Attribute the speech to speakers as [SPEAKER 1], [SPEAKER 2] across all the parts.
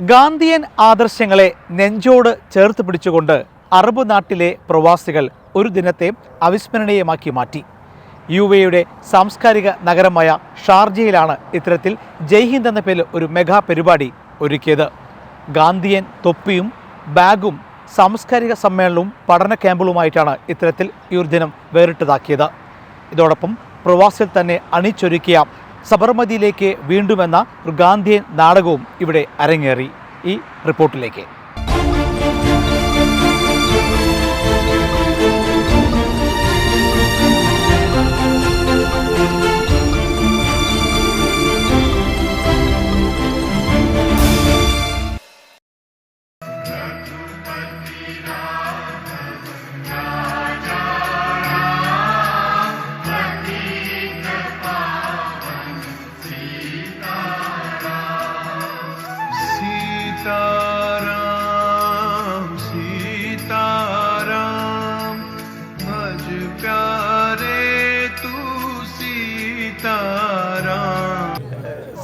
[SPEAKER 1] ഗാന്ധിയൻ ആദർശങ്ങളെ നെഞ്ചോട് ചേർത്ത് പിടിച്ചുകൊണ്ട് അറബ് നാട്ടിലെ പ്രവാസികൾ ഒരു ദിനത്തെ അവിസ്മരണീയമാക്കി മാറ്റി. യു എയുടെ സാംസ്കാരിക നഗരമായ ഷാർജയിലാണ് ഇത്തരത്തിൽ ജയ്ഹിന്ദ് എന്ന പേരിൽ ഒരു മെഗാ പരിപാടി ഒരുക്കിയത്. ഗാന്ധിയൻ തൊപ്പിയും ബാഗും സാംസ്കാരിക സമ്മേളനവും പഠന ക്യാമ്പുകളുമായിട്ടാണ് ഇത്തരത്തിൽ ഈ ഒരു ദിനം വേറിട്ടതാക്കിയത്. ഇതോടൊപ്പം പ്രവാസികൾ തന്നെ അണിച്ചൊരുക്കിയ സബർമതിയിലേക്ക് വീണ്ടുമെന്ന ഒരു ഗാന്ധിയൻ നാടകവും ഇവിടെ അരങ്ങേറി. ഈ റിപ്പോർട്ടിലേക്ക്.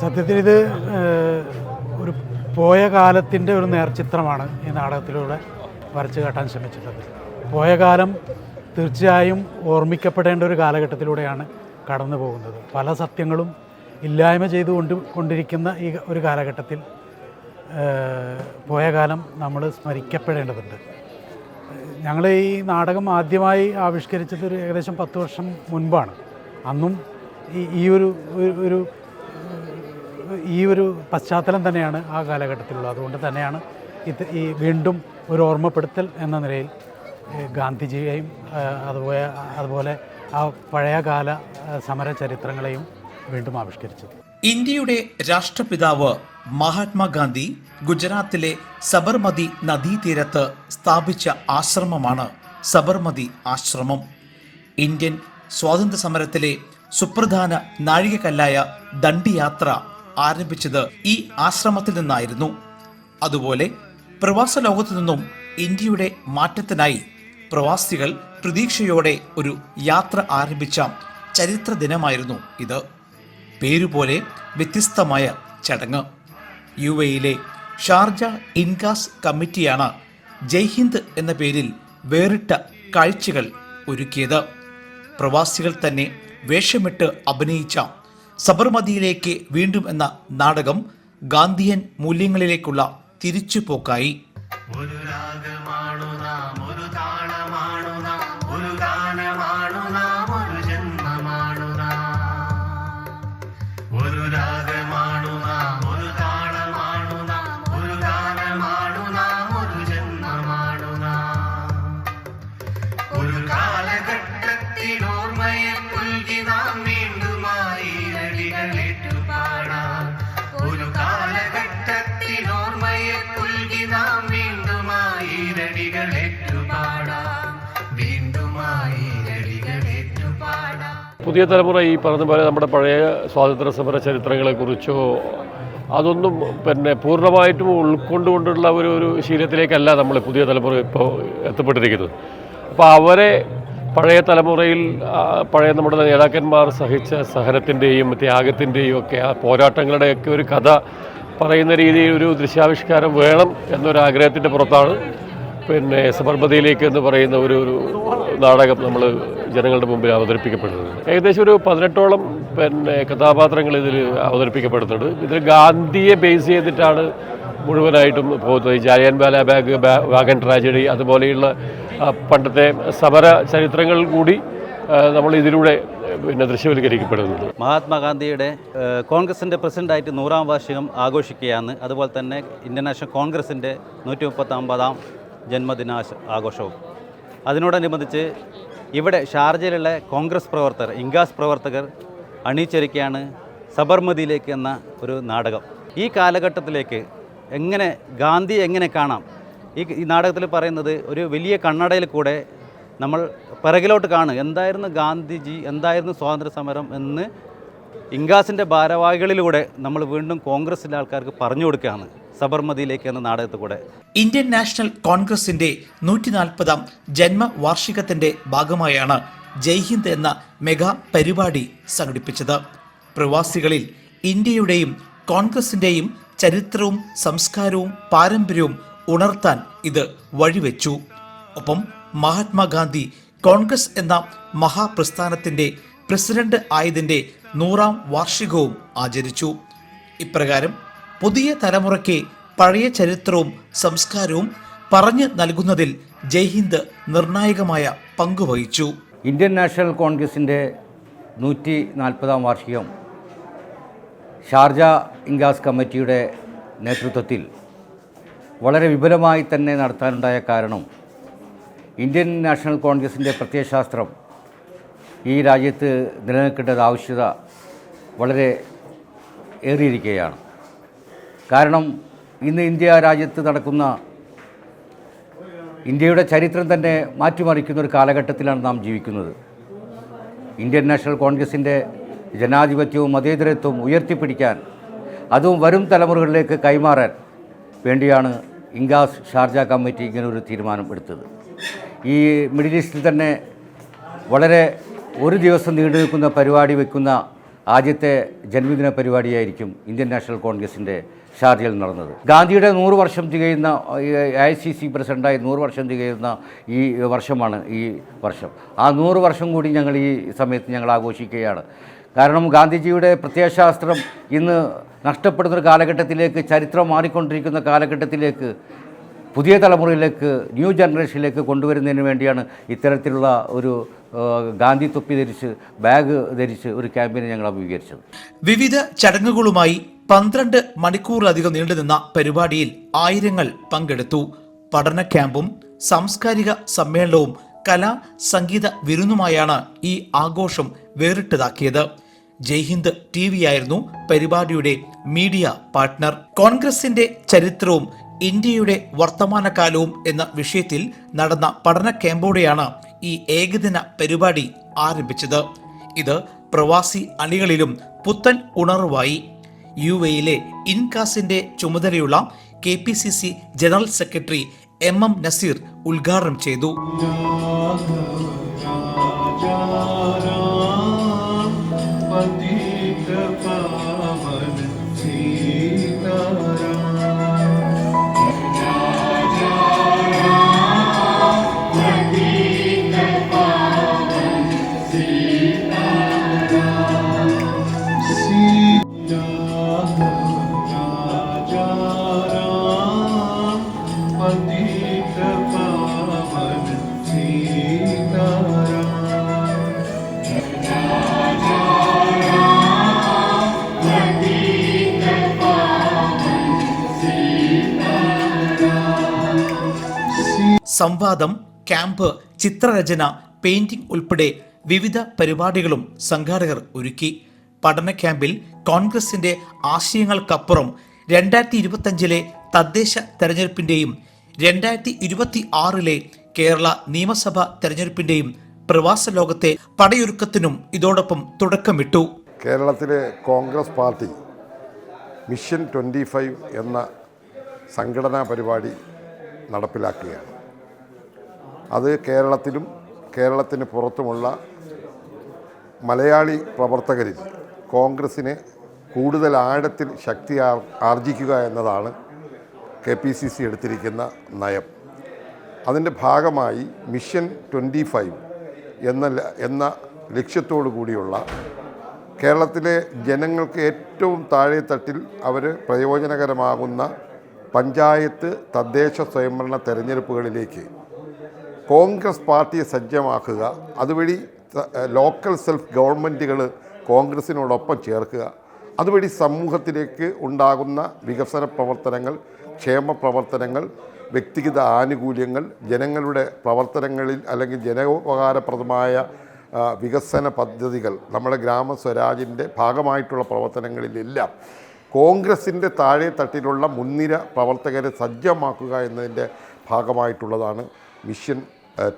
[SPEAKER 2] സത്യത്തിൽ ഇത് ഒരു പോയ കാലത്തിന്റെ ഒരു നേർചിത്രമാണ് ഈ നാടകത്തിലൂടെ വരച്ചു കാട്ടാൻ ശ്രമിച്ചിട്ടുള്ളത്. പോയ കാലം തീർച്ചയായും ഓർമ്മിക്കപ്പെടേണ്ട ഒരു കാലഘട്ടത്തിലൂടെയാണ് കടന്നു പോകുന്നത്. പല സത്യങ്ങളും ഇല്ലായ്മ ചെയ്തു കൊണ്ട് കൊണ്ടിരിക്കുന്ന ഈ ഒരു കാലഘട്ടത്തിൽ പോയ കാലം നമ്മൾ സ്മരിക്കപ്പെടേണ്ടതുണ്ട്. ഞങ്ങൾ ഈ നാടകം ആദ്യമായി ആവിഷ്കരിച്ചത് ഒരു ഏകദേശം പത്ത് വർഷം മുൻപാണ്. അന്നും ഈ ഈ ഒരു- ഒരു ഈ ഒരു പശ്ചാത്തലം തന്നെയാണ് ആ കാലഘട്ടത്തിലുള്ളത്. അതുകൊണ്ട് തന്നെയാണ് ഇത് ഈ വീണ്ടും ഒരു ഓർമ്മപ്പെടുത്തൽ എന്ന നിലയിൽ ഗാന്ധിജിയെയും അതുപോലെ അതുപോലെ ആ പഴയകാല സമര ചരിത്രങ്ങളെയും വീണ്ടും ആവിഷ്കരിച്ചത്.
[SPEAKER 1] ഇന്ത്യയുടെ രാഷ്ട്രപിതാവ് മഹാത്മാഗാന്ധി ഗുജറാത്തിലെ സബർമതി നദീതീരത്ത് സ്ഥാപിച്ച ആശ്രമമാണ് സബർമതി ആശ്രമം. ഇന്ത്യൻ സ്വാതന്ത്ര്യ സമരത്തിലെ സുപ്രധാന നാഴികക്കല്ലായ ദണ്ഡിയാത്ര ആരംഭിച്ചത് ഈ ആശ്രമത്തിൽ നിന്നായിരുന്നു. അതുപോലെ പ്രവാസ ലോകത്തു നിന്നും ഇന്ത്യയുടെ മാറ്റത്തിനായി പ്രവാസികൾ പ്രതീക്ഷയോടെ ഒരു യാത്ര ആരംഭിച്ച ചരിത്ര ദിനമായിരുന്നു ഇത്. പേരുപോലെ വ്യത്യസ്തമായ ചടങ്ങ്. യു എയിലെ ഷാർജ ഇൻകാസ് കമ്മിറ്റിയാണ് ജയ്ഹിന്ദ് എന്ന പേരിൽ വേറിട്ട കാഴ്ചകൾ ഒരുക്കിയത്. പ്രവാസികൾ തന്നെ വേഷമിട്ട് അഭിനയിച്ച സബർമതിയിലേക്ക് വീണ്ടും എന്ന നാടകം ഗാന്ധിയൻ മൂല്യങ്ങളിലേക്കുള്ള തിരിച്ചുപോക്കായി.
[SPEAKER 3] ഒരു രാഗമാണു നാം ഒരു താളമാണു നാം ഒരു
[SPEAKER 4] പുതിയ തലമുറ ഈ പറഞ്ഞ പോലെ നമ്മുടെ പഴയ സ്വാതന്ത്ര്യ സമര ചരിത്രങ്ങളെക്കുറിച്ചോ അതൊന്നും പിന്നെ പൂർണമായിട്ടും ഉൾക്കൊണ്ടുകൊണ്ടുള്ള ഒരു ഒരു ശീലത്തിലേക്കല്ല നമ്മൾ പുതിയ തലമുറ ഇപ്പോൾ എത്തപ്പെട്ടിരിക്കുന്നത്. അപ്പോൾ അവരെ പഴയ തലമുറയിൽ പഴയ നമ്മുടെ നേതാക്കന്മാർ സഹിച്ച സഹനത്തിന്റെയും ത്യാഗത്തിന്റെയും ഒക്കെ ആ പോരാട്ടങ്ങളുടെയൊക്കെ ഒരു കഥ പറയുന്ന രീതിയിൽ ഒരു ദൃശ്യാവിഷ്കാരം വേണം എന്നൊരാഗ്രഹത്തിന്റെ പുറത്താണ് പിന്നെ സബർമതിയിലേക്ക് എന്ന് പറയുന്ന ഒരു ഒരു നാടകം നമ്മൾ ജനങ്ങളുടെ മുമ്പിൽ അവതരിപ്പിക്കപ്പെടുന്നത്. ഏകദേശം ഒരു പതിനെട്ടോളം പിന്നെ കഥാപാത്രങ്ങൾ ഇതിൽ അവതരിപ്പിക്കപ്പെടുന്നുണ്ട്. ഇതിൽ ഗാന്ധിയെ ബേസ് ചെയ്തിട്ടാണ് മുഴുവനായിട്ടും പോകുന്നത്. ഈ Jallianwala Bagh wagon tragedy അതുപോലെയുള്ള പണ്ടത്തെ സമര ചരിത്രങ്ങൾ കൂടി നമ്മൾ ഇതിലൂടെ പിന്നെ ദൃശ്യവൽക്കരിക്കപ്പെടുന്നത്
[SPEAKER 5] മഹാത്മാഗാന്ധിയുടെ കോൺഗ്രസിന്റെ പ്രസിഡന്റായിട്ട് നൂറാം വാർഷികം ആഘോഷിക്കുകയാണ്. അതുപോലെ തന്നെ ഇന്ത്യൻ നാഷണൽ കോൺഗ്രസിന്റെ നൂറ്റി മുപ്പത്തൊമ്പതാം ജന്മദിനാശ ആഘോഷവും. അതിനോടനുബന്ധിച്ച് ഇവിടെ ഷാർജയിലുള്ള കോൺഗ്രസ് പ്രവർത്തകർ ഇംഗാസ് പ്രവർത്തകർ അണിയിച്ചൊരുക്കിയാണ് സബർമതിയിലേക്ക് എന്ന ഒരു നാടകം. ഈ കാലഘട്ടത്തിലേക്ക് എങ്ങനെ ഗാന്ധി എങ്ങനെ കാണാം? ഈ ഈ നാടകത്തിൽ പറയുന്നത് ഒരു വലിയ കണ്ണടയിൽ കൂടെ നമ്മൾ പിറകിലോട്ട് കാണും എന്തായിരുന്നു ഗാന്ധിജി എന്തായിരുന്നു സ്വാതന്ത്ര്യ സമരം എന്ന് ഇംഗാസിന്റെ ഭാരവാഹികളിലൂടെ നമ്മൾ വീണ്ടും കോൺഗ്രസിലെ ആൾക്കാർക്ക് പറഞ്ഞു കൊടുക്കുകയാണ്. സബർമതിയിലേക്ക് എന്ന നാടകത്തിൽ കൂടെ.
[SPEAKER 1] ഇന്ത്യൻ നാഷണൽ കോൺഗ്രസിന്റെ നൂറ്റി നാൽപ്പതാം ജന്മവാർഷികത്തിന്റെ ഭാഗമായാണ് ജയ്ഹിന്ദ് എന്ന മെഗാ പരിപാടി സംഘടിപ്പിച്ചത്. പ്രവാസികളിൽ ഇന്ത്യയുടെയും കോൺഗ്രസിന്റെയും ചരിത്രവും സംസ്കാരവും പാരമ്പര്യവും ഉണർത്താൻ ഇത് വഴിവെച്ചു. ഒപ്പം മഹാത്മാഗാന്ധി കോൺഗ്രസ് എന്ന മഹാപ്രസ്ഥാനത്തിന്റെ പ്രസിഡന്റ് ആയതിന്റെ നൂറാം വാർഷികവും ആചരിച്ചു. ഇപ്രകാരം പുതിയ തലമുറയ്ക്ക് പഴയ ചരിത്രവും സംസ്കാരവും പറഞ്ഞു നൽകുന്നതിൽ ജയ്ഹിന്ദ് നിർണായകമായ പങ്കുവഹിച്ചു
[SPEAKER 6] ഇന്ത്യൻ നാഷണൽ കോൺഗ്രസിന്റെ നൂറ്റി നാൽപ്പതാം വാർഷികം ഷാർജ ഇംഗാസ് കമ്മിറ്റിയുടെ നേതൃത്വത്തിൽ വളരെ വിപുലമായി തന്നെ നടത്താനുണ്ടായ കാരണം ഇന്ത്യൻ നാഷണൽ കോൺഗ്രസിന്റെ പ്രത്യയശാസ്ത്രം ഈ രാജ്യത്ത് നിലനിൽക്കേണ്ടത് ആവശ്യത വളരെ ഏറിയിരിക്കുകയാണ്. കാരണം ഇന്ന് ഇന്ത്യ രാജ്യത്ത് നടക്കുന്ന ഇന്ത്യയുടെ ചരിത്രം തന്നെ മാറ്റിമറിക്കുന്ന ഒരു കാലഘട്ടത്തിലാണ് നാം ജീവിക്കുന്നത്. ഇന്ത്യൻ നാഷണൽ കോൺഗ്രസിന്റെ ജനാധിപത്യവും മതേതരത്വവും ഉയർത്തിപ്പിടിക്കാൻ അതും വരും തലമുറകളിലേക്ക് കൈമാറാൻ വേണ്ടിയാണ് ഇംഗാസ് ഷാർജ കമ്മിറ്റി ഇങ്ങനൊരു തീരുമാനം എടുത്തത്. ഈ മിഡിൽ ഈസ്റ്റിൽ തന്നെ വളരെ ഒരു ദിവസം നീണ്ടു നിൽക്കുന്ന പരിപാടി വെക്കുന്ന ആദ്യത്തെ ജന്മദിന പരിപാടിയായിരിക്കും ഇന്ത്യൻ നാഷണൽ കോൺഗ്രസിന്റെ ഷാർജയിൽ നടന്നത്. ഗാന്ധിയുടെ നൂറ് വർഷം തികയുന്ന ഐ സി സി പ്രസിഡന്റായി നൂറ് വർഷം തികയുന്ന ഈ വർഷമാണ് ഈ വർഷം. ആ നൂറ് വർഷം കൂടി ഞങ്ങൾ ഈ സമയത്ത് ഞങ്ങൾ ആഘോഷിക്കുകയാണ്. കാരണം ഗാന്ധിജിയുടെ പ്രത്യയശാസ്ത്രം ഇന്ന് നഷ്ടപ്പെടുന്ന കാലഘട്ടത്തിലേക്ക് ചരിത്രം മാറിക്കൊണ്ടിരിക്കുന്ന കാലഘട്ടത്തിലേക്ക് പുതിയ തലമുറയിലേക്ക് ന്യൂ ജനറേഷനിലേക്ക് കൊണ്ടുവരുന്നതിന് വേണ്ടിയാണ് ഇത്തരത്തിലുള്ള ഒരു ഗാന്ധി തൊപ്പി ധരിച്ച് ബാഗ് ധരിച്ച് ഒരു ക്യാമ്പയിൻ ഞങ്ങൾ അഭിമുഖീകരിച്ചത്
[SPEAKER 1] വിവിധ ചടങ്ങുകളുമായി പന്ത്രണ്ട് മണിക്കൂറിലധികം നീണ്ടുനിന്ന പരിപാടിയിൽ ആയിരങ്ങൾ പങ്കെടുത്തു. പഠന ക്യാമ്പും സാംസ്കാരിക സമ്മേളനവും കലാ സംഗീത വിരുന്നുമായാണ് ഈ ആഘോഷം വേറിട്ടതാക്കിയത്. ജയ്ഹിന്ദ് ടി വി ആയിരുന്നു പരിപാടിയുടെ മീഡിയ പാർട്ട്ണർ. കോൺഗ്രസിന്റെ ചരിത്രവും ഇന്ത്യയുടെ വർത്തമാനകാലവും എന്ന വിഷയത്തിൽ നടന്ന പഠന ക്യാമ്പോടെയാണ് ഈ ഏകദിന പരിപാടി ആരംഭിച്ചത് ഇത് പ്രവാസി അണികളിലും പുത്തൻ ഉണർവായി യു എയിലെ ഇൻകാസിന്റെ ചുമതലയുള്ള K P C C general secretary M M Naseer ഉദ്ഘാടനം ചെയ്തു സംവാദം ക്യാമ്പ് ചിത്രരചന പെയിന്റിംഗ് ഉൾപ്പെടെ വിവിധ പരിപാടികളും സംഘാടകർ ഒരുക്കി. പഠന ക്യാമ്പിൽ കോൺഗ്രസിന്റെ ആശയങ്ങൾക്കപ്പുറം രണ്ടായിരത്തി ഇരുപത്തഞ്ചിലെ തദ്ദേശ തെരഞ്ഞെടുപ്പിന്റെയും രണ്ടായിരത്തി ഇരുപത്തി ആറിലെ കേരള നിയമസഭ തെരഞ്ഞെടുപ്പിന്റെയും പ്രവാസ ലോകത്തെ പടയൊരുക്കത്തിനും ഇതോടൊപ്പം തുടക്കമിട്ടു.
[SPEAKER 7] കേരളത്തിലെ Congress party mission twenty five എന്ന സംഘടനാ പരിപാടി നടപ്പിലാക്കുകയാണ്. അത് കേരളത്തിലും കേരളത്തിന് പുറത്തുമുള്ള മലയാളി പ്രവർത്തകരിൽ കോൺഗ്രസ്സിനെ കൂടുതൽ ആഴത്തിൽ ശക്തി ആർ ആർജിക്കുക എന്നതാണ് കെ പി സി സി എടുത്തിരിക്കുന്ന നയം. അതിന്റെ ഭാഗമായി മിഷൻ ട്വന്റി ഫൈവ് എന്ന എന്ന ലക്ഷ്യത്തോടു കൂടിയുള്ള കേരളത്തിലെ ജനങ്ങൾക്ക് ഏറ്റവും താഴെത്തട്ടിൽ അവർ പ്രയോജനകരമാകുന്ന പഞ്ചായത്ത് തദ്ദേശ സ്വയംഭരണ തെരഞ്ഞെടുപ്പുകളിലേക്ക് കോൺഗ്രസ് പാർട്ടിയെ സജ്ജമാക്കുക അതുവഴി ലോക്കൽ സെൽഫ് ഗവൺമെന്റുകൾ കോൺഗ്രസിനോടൊപ്പം ചേർക്കുക. അതുവഴി സമൂഹത്തിലേക്ക് ഉണ്ടാകുന്ന വികസന പ്രവർത്തനങ്ങൾ ക്ഷേമ പ്രവർത്തനങ്ങൾ വ്യക്തിഗത ആനുകൂല്യങ്ങൾ ജനങ്ങളുടെ പ്രവർത്തനങ്ങളിൽ അല്ലെങ്കിൽ ജനോപകാരപ്രദമായ വികസന പദ്ധതികൾ നമ്മുടെ ഗ്രാമസ്വരാജിന്റെ ഭാഗമായിട്ടുള്ള പ്രവർത്തനങ്ങളിലെല്ലാം കോൺഗ്രസിന്റെ താഴെ തട്ടിലുള്ള മുൻനിര പ്രവർത്തകരെ സജ്ജമാക്കുക എന്നതിന്റെ ഭാഗമായിട്ടുള്ളതാണ് മിഷൻ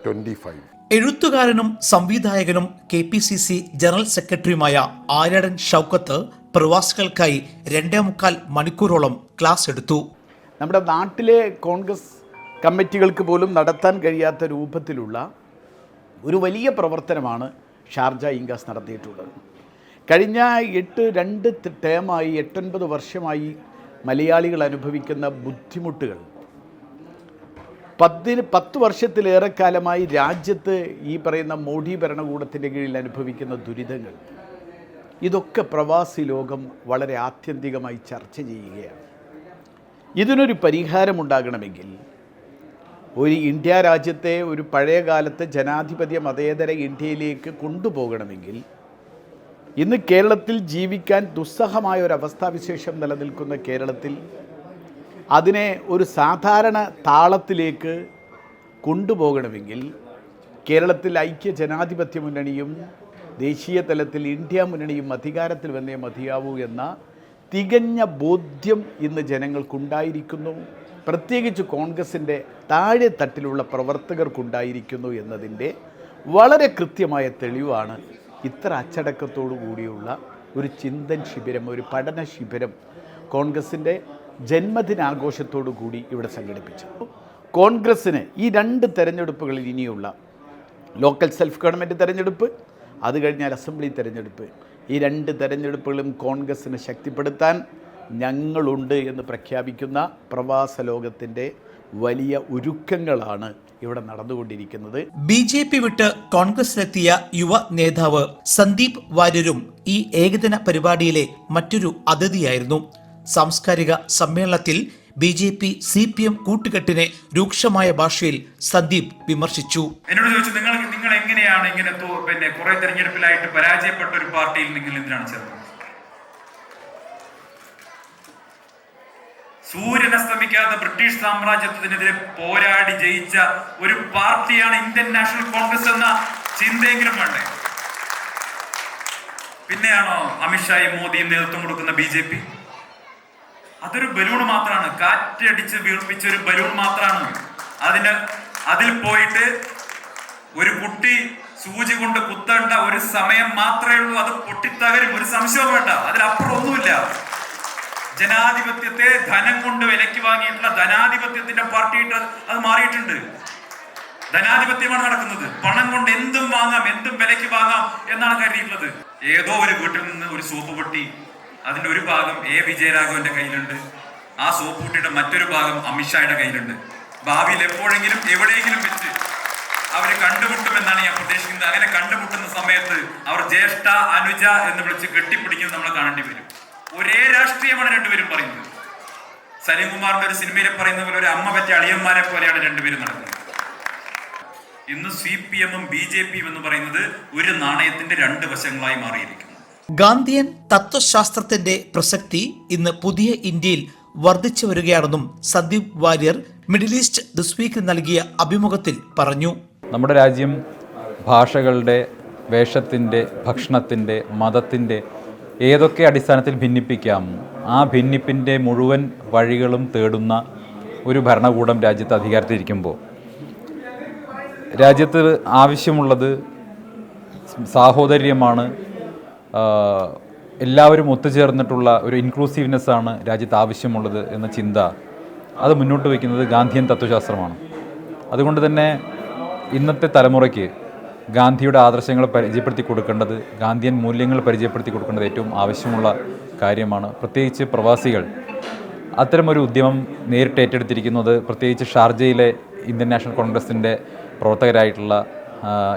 [SPEAKER 7] ട്വന്റി ഫൈവ്
[SPEAKER 1] എഴുത്തുകാരനും സംവിധായകനും K P C C general സെക്രട്ടറിയുമായ ആര്യടൻ ഷൗക്കത്ത് പ്രവാസികൾക്കായി രണ്ടേ മുക്കാൽ മണിക്കൂറോളം ക്ലാസ് എടുത്തു.
[SPEAKER 8] നമ്മുടെ നാട്ടിലെ കോൺഗ്രസ് കമ്മിറ്റികൾക്ക് പോലും നടത്താൻ കഴിയാത്ത രൂപത്തിലുള്ള ഒരു വലിയ പ്രവർത്തനമാണ് ഷാർജ ഇംഗാസ് നടത്തിയിട്ടുള്ളത്. കഴിഞ്ഞ എട്ട് രണ്ട് ടേമായി എട്ടൊൻപത് വർഷമായി മലയാളികൾ അനുഭവിക്കുന്ന ബുദ്ധിമുട്ടുകൾ പത്തിന് പത്ത് വർഷത്തിലേറെ കാലമായി രാജ്യത്ത് ഈ പറയുന്ന മോഡി ഭരണകൂടത്തിന്റെ കീഴിൽ അനുഭവിക്കുന്ന ദുരിതങ്ങൾ. ഇതൊക്കെ പ്രവാസി ലോകം വളരെ ആത്യന്തികമായി ചർച്ച ചെയ്യുകയാണ്. ഇതിനൊരു പരിഹാരമുണ്ടാകണമെങ്കിൽ ഒരു ഇന്ത്യ രാജ്യത്തെ ഒരു പഴയ കാലത്തെ ജനാധിപത്യ മതേതര ഇന്ത്യയിലേക്ക് കൊണ്ടുപോകണമെങ്കിൽ ഇന്ന് കേരളത്തിൽ ജീവിക്കാൻ ദുസ്സഹമായ ഒരു അവസ്ഥാവിശേഷം നിലനിൽക്കുന്ന കേരളത്തിൽ അതിനെ ഒരു സാധാരണ താളത്തിലേക്ക് കൊണ്ടുപോകണമെങ്കിൽ കേരളത്തിൽ ഐക്യ ജനാധിപത്യ മുന്നണിയും ദേശീയ തലത്തിൽ ഇന്ത്യ മുന്നണിയും അധികാരത്തിൽ വന്നേ മതിയാവൂ എന്ന തികഞ്ഞ ബോധ്യം ഇന്ന് ജനങ്ങൾക്കുണ്ടായിരിക്കുന്നു. പ്രത്യേകിച്ച് കോൺഗ്രസിന്റെ താഴെ തട്ടിലുള്ള പ്രവർത്തകർക്കുണ്ടായിരിക്കുന്നു എന്നതിന്റെ വളരെ കൃത്യമായ തെളിവാണ് ഇത്ര അച്ചടക്കത്തോടു കൂടിയുള്ള ഒരു ചിന്തൻ ശിബിരം ഒരു പഠന ശിബിരം കോൺഗ്രസിന്റെ ജന്മദിനാഘോഷത്തോടു കൂടി ഇവിടെ സംഘടിപ്പിച്ചു. കോൺഗ്രസ്സിന് ഈ രണ്ട് തെരഞ്ഞെടുപ്പുകളിൽ ഇനിയുള്ള ലോക്കൽ സെൽഫ് ഗവൺമെന്റ് തെരഞ്ഞെടുപ്പ് അത് കഴിഞ്ഞാൽ അസംബ്ലി തെരഞ്ഞെടുപ്പ്. ഈ രണ്ട് തെരഞ്ഞെടുപ്പുകളും കോൺഗ്രസ്സിനെ ശക്തിപ്പെടുത്താൻ ഞങ്ങളുണ്ട് എന്ന് പ്രഖ്യാപിക്കുന്ന പ്രവാസ ലോകത്തിന്റെ വലിയ ഒരുക്കങ്ങളാണ് ഇവിടെ നടന്നുകൊണ്ടിരിക്കുന്നത്.
[SPEAKER 1] ബി ജെ പി വിട്ട് കോൺഗ്രസിലെത്തിയ യുവ നേതാവ് സന്ദീപ് വാര്യരും ഈ ഏകദിന പരിപാടിയിലെ മറ്റൊരു അതിഥിയായിരുന്നു. സാംസ്കാരിക സമ്മേളനത്തിൽ B J P C P M കൂട്ടുകെട്ടിനെ രൂക്ഷമായ ഭാഷയിൽ സന്ദീപ് വിമർശിച്ചു.
[SPEAKER 9] എന്നോട് ചോദിച്ചു നിങ്ങൾ നിങ്ങൾ എങ്ങനെയാണ് ഇങ്ങനെ പിന്നെ കുറെ തെരഞ്ഞെടുപ്പിലായിട്ട് പരാജയപ്പെട്ട ഒരു പാർട്ടിയിൽ നിങ്ങൾ എന്തിനാണ് ചേർന്നത്? സൂര്യൻ അസ്തമിക്കാത്ത ബ്രിട്ടീഷ് സാമ്രാജ്യത്തിനെതിരെ പോരാടി ജയിച്ച ഒരു പാർട്ടിയാണ് ഇന്ത്യൻ നാഷണൽ കോൺഗ്രസ് എന്ന ചിന്തയെങ്കിലും വേണ്ടേ? പിന്നെയാണോ അമിത്ഷായും മോദിയും നേതൃത്വം കൊടുക്കുന്ന ബി ജെ പി? അതൊരു ബലൂൺ മാത്രമാണ് കാറ്റടിച്ച് വീർപ്പിച്ച ഒരു ബലൂൺ മാത്രമാണ് അതിന് അതിൽ പോയിട്ട് ഒരു കുട്ടി സൂചി കൊണ്ട് കുത്തേണ്ട ഒരു സമയം മാത്രമേ ഉള്ളൂ. അത് പൊട്ടിത്തകരും. ഒരു സംശയവും വേണ്ട. അതിലപ്പുറം ഒന്നുമില്ല ജനാധിപത്യത്തെ ധനം കൊണ്ട് വിലക്ക് വാങ്ങിയിട്ടുള്ള ധനാധിപത്യത്തിന്റെ പാർട്ടിയിട്ട് അത് മാറിയിട്ടുണ്ട്. ധനാധിപത്യമാണ് നടക്കുന്നത്. പണം കൊണ്ട് എന്തും വാങ്ങാം എന്തും വിലക്ക് വാങ്ങാം എന്നാണ് കരുതിയിട്ടുള്ളത്. ഏതോ ഒരു വീട്ടിൽ നിന്ന് ഒരു സോപ്പ് പൊട്ടി അതിന്റെ ഒരു ഭാഗം എ വിജയരാഘവന്റെ കയ്യിലുണ്ട്. ആ സോപ്പൂട്ടിയുടെ മറ്റൊരു ഭാഗം അമിത്ഷായുടെ കയ്യിലുണ്ട്. ഭാവിയിൽ എപ്പോഴെങ്കിലും എവിടെയെങ്കിലും വെച്ച് അവർ കണ്ടുമുട്ടുമെന്നാണ് ഞാൻ പ്രതീക്ഷിക്കുന്നത്. അങ്ങനെ കണ്ടുമുട്ടുന്ന സമയത്ത് അവർ ജ്യേഷ്ഠ അനുജ എന്ന് വിളിച്ച് കെട്ടിപ്പിടിക്കുന്നത് നമ്മൾ കാണേണ്ടി വരും. ഒരേ രാഷ്ട്രീയമാണ് രണ്ടുപേരും പറയുന്നത്. സലീംകുമാറിന്റെ ഒരു സിനിമയിലെ പറയുന്ന പോലെ ഒരു അമ്മ പറ്റിയ അളിയന്മാരെ പോലെയാണ് രണ്ടുപേരും നടക്കുന്നത്. ഇന്ന് സി പി എമ്മും ബി ജെ പിയും എന്ന് പറയുന്നത് ഒരു നാണയത്തിന്റെ രണ്ട് വശങ്ങളായി മാറിയിരിക്കുന്നു.
[SPEAKER 1] ഗാന്ധിയൻ തത്വശാസ്ത്രത്തിന്റെ പ്രസക്തി ഇന്ന് പുതിയ ഇന്ത്യയിൽ വർദ്ധിച്ചു വരികയാണെന്നും സന്ദീപ് വാര്യർ മിഡിൽ ഈസ്റ്റ് ദിസ് നൽകിയ അഭിമുഖത്തിൽ പറഞ്ഞു.
[SPEAKER 10] നമ്മുടെ രാജ്യം ഭാഷകളുടെ വേഷത്തിന്റെ ഭക്ഷണത്തിന്റെ മതത്തിന്റെ ഏതൊക്കെ അടിസ്ഥാനത്തിൽ ഭിന്നിപ്പിക്കാം ആ ഭിന്നിപ്പിന്റെ മുഴുവൻ വഴികളും തേടുന്ന ഒരു ഭരണകൂടം രാജ്യത്ത് അധികാരത്തിലിരിക്കുമ്പോൾ. രാജ്യത്ത് ആവശ്യമുള്ളത് സാഹോദര്യമാണ് എല്ലാവരും ഒത്തുചേർന്നിട്ടുള്ള ഒരു ഇൻക്ലൂസീവ്നെസ് ആണ് രാജ്യത്ത് ആവശ്യമുള്ളത് എന്ന ചിന്ത അത് മുന്നോട്ട് വയ്ക്കുന്നത് ഗാന്ധിയൻ തത്വശാസ്ത്രമാണ്. അതുകൊണ്ട് തന്നെ ഇന്നത്തെ തലമുറയ്ക്ക് ഗാന്ധിയുടെ ആദർശങ്ങൾ പരിചയപ്പെടുത്തി കൊടുക്കേണ്ടത് ഗാന്ധിയൻ മൂല്യങ്ങൾ പരിചയപ്പെടുത്തി കൊടുക്കേണ്ടത് ഏറ്റവും ആവശ്യമുള്ള കാര്യമാണ്. പ്രത്യേകിച്ച് പ്രവാസികൾ. അത്തരമൊരു ഉദ്യമം നേരിട്ട് ഏറ്റെടുത്തിരിക്കുന്നത് പ്രത്യേകിച്ച് ഷാർജയിലെ ഇന്ത്യൻ നാഷണൽ കോൺഗ്രസിന്റെ പ്രവർത്തകരായിട്ടുള്ള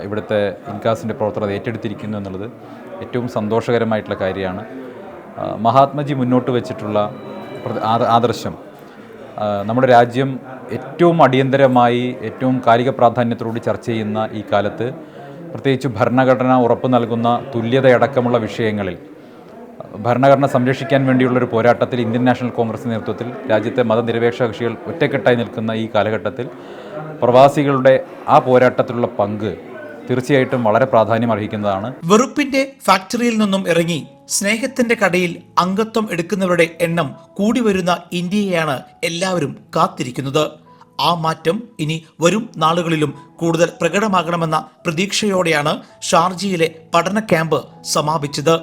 [SPEAKER 10] ഇവിടുത്തെ ഇൻകാസിന്റെ പ്രവർത്തകർ ഏറ്റെടുത്തിരിക്കുന്നു എന്നുള്ളത് ഏറ്റവും സന്തോഷകരമായിട്ടുള്ള കാര്യമാണ്. മഹാത്മജി മുന്നോട്ട് വെച്ചിട്ടുള്ള ആദർശം. നമ്മുടെ രാജ്യം ഏറ്റവും അടിയന്തരമായി ഏറ്റവും കാലിക പ്രാധാന്യത്തോടുകൂടി ചർച്ച ചെയ്യുന്ന ഈ കാലത്ത് പ്രത്യേകിച്ച് ഭരണഘടന ഉറപ്പ് നൽകുന്ന തുല്യതയടക്കമുള്ള വിഷയങ്ങളിൽ ഭരണഘടന സംരക്ഷിക്കാൻ വേണ്ടിയുള്ളൊരു പോരാട്ടത്തിൽ ഇന്ത്യൻ നാഷണൽ കോൺഗ്രസ് നേതൃത്വത്തിൽ രാജ്യത്തെ മതനിരപേക്ഷ കക്ഷികൾ ഒറ്റക്കെട്ടായി നിൽക്കുന്ന ഈ കാലഘട്ടത്തിൽ പ്രവാസികളുടെ ആ പോരാട്ടത്തിലുള്ള പങ്ക് തീർച്ചയായിട്ടും വളരെ പ്രാധാന്യം അർഹിക്കുന്നതാണ്.
[SPEAKER 1] വെറുപ്പിന്റെ ഫാക്ടറിയിൽ നിന്നും ഇറങ്ങി സ്നേഹത്തിന്റെ കടയിൽ അംഗത്വം എടുക്കുന്നവരുടെ എണ്ണം കൂടി വരുന്ന ഇന്ത്യയെയാണ് എല്ലാവരും കാത്തിരിക്കുന്നത്. ആ മാറ്റം ഇനി വരും നാളുകളിലും കൂടുതൽ പ്രകടമാകണമെന്ന പ്രതീക്ഷയോടെയാണ് ഷാർജിയിലെ പഠന ക്യാമ്പ് സമാപിച്ചത്.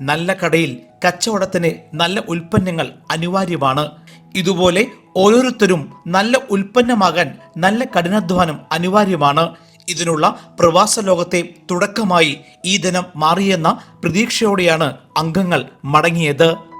[SPEAKER 1] നല്ല കടയിൽ കച്ചവടത്തിന് നല്ല ഉൽപ്പന്നങ്ങൾ അനിവാര്യമാണ്. ഇതുപോലെ ഓരോരുത്തരും നല്ല ഉൽപ്പന്നമാകാൻ നല്ല കഠിനാധ്വാനം അനിവാര്യമാണ്. ഇതിനുള്ള പ്രവാസ ലോകത്തെ തുടക്കമായി ഈ ദിനം മാറിയെന്ന പ്രതീക്ഷയോടെയാണ് അംഗങ്ങൾ മടങ്ങിയത്.